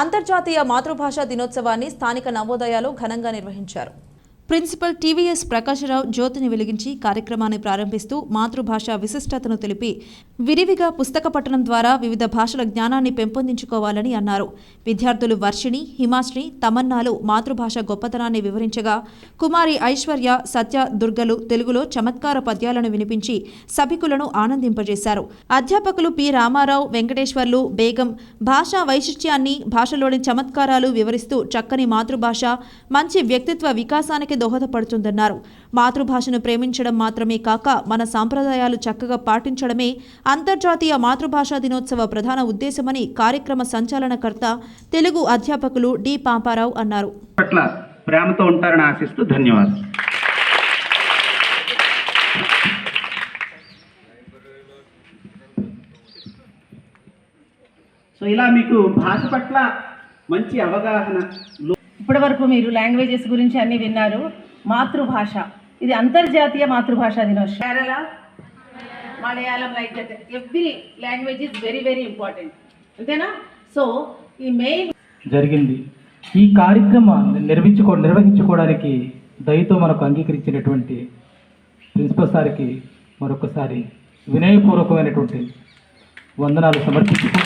అంతర్జాతీయ మాతృభాషా దినోత్సవాన్ని స్థానిక నవోదయాలో ఘనంగా నిర్వహించారు. ప్రిన్సిపల్ టీవీఎస్ ప్రకాశరావు జ్యోతిని వెలిగించి కార్యక్రమాన్ని ప్రారంభిస్తూ మాతృభాష విశిష్టతను తెలిపి విరివిగా పుస్తక పఠనం ద్వారా వివిధ భాషల జ్ఞానాన్ని పెంపొందించుకోవాలని అన్నారు. విద్యార్థులు వర్షిణి హిమాశ్రీ తమన్నాలు మాతృభాష గొప్పతనాన్ని వివరించగా కుమారి ఐశ్వర్య సత్య దుర్గలు తెలుగులో చమత్కార పద్యాలను వినిపించి సభికులను ఆనందింపజేశారు. అధ్యాపకులు పి. రామారావు వెంకటేశ్వర్లు బేగం భాషా వైశిష్ట్యాన్ని భాషలోని చమత్కారాలు వివరిస్తూ చక్కని మాతృభాష మంచి వ్యక్తిత్వ వికాసానికి దోహదపడుతుందన్నారు. మాతృభాషను ప్రేమించడం మాత్రమే కాక మన సాంప్రదాయాలు చక్కగా పాటించడమే అంతర్జాతీయ మాతృభాషా దినోత్సవ ప్రధాన ఉద్దేశమని కార్యక్రమ సంచాలనకర్త తెలుగు అధ్యాపకులు డి. పాపారావు అన్నారు. ప్రేమతో ఉంటారని ఆశిస్తూ ధన్యవాదాలు. సో ఇలా మీకు భాష పట్ల మంచి అవగాహన ఇప్పటివరకు మీరు లాంగ్వేజెస్ గురించి అన్ని విన్నారు. మాతృభాష. ఇది అంతర్జాతీయ మాతృభాష దినోత్సవం. Kerala Malayalam like that. Every language is very very important అంతేనా? సో ఈ మెయిన్ జరిగింది. ఈ కార్యక్రమాన్ని నిర్మించుకో నిర్వహించుకోవడానికి దయతో మనకు అంగీకరించినటువంటి ప్రిన్సిపల్ సార్కి మరొకసారి వినయపూర్వకమైనటువంటి వందనాలు సమర్పించుకో